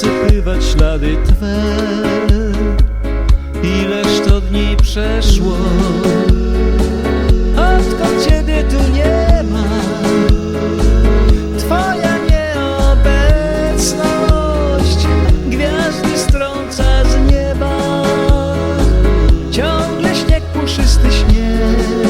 zasypywać ślady twe. Ileż to dni przeszło, odkąd ciebie tu nie ma. Twoja nieobecność gwiazdy strąca z nieba. Ciągle śnieg, puszysty śnieg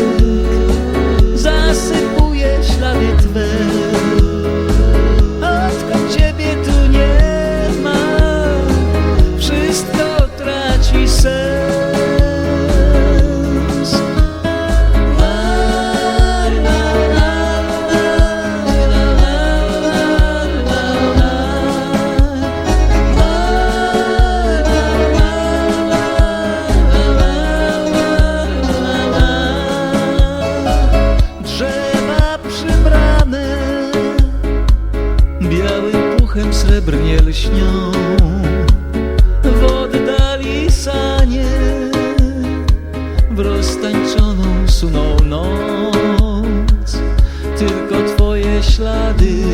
srebrnie lśnią. W oddali sanie w roztańczoną suną noc. Tylko twoje ślady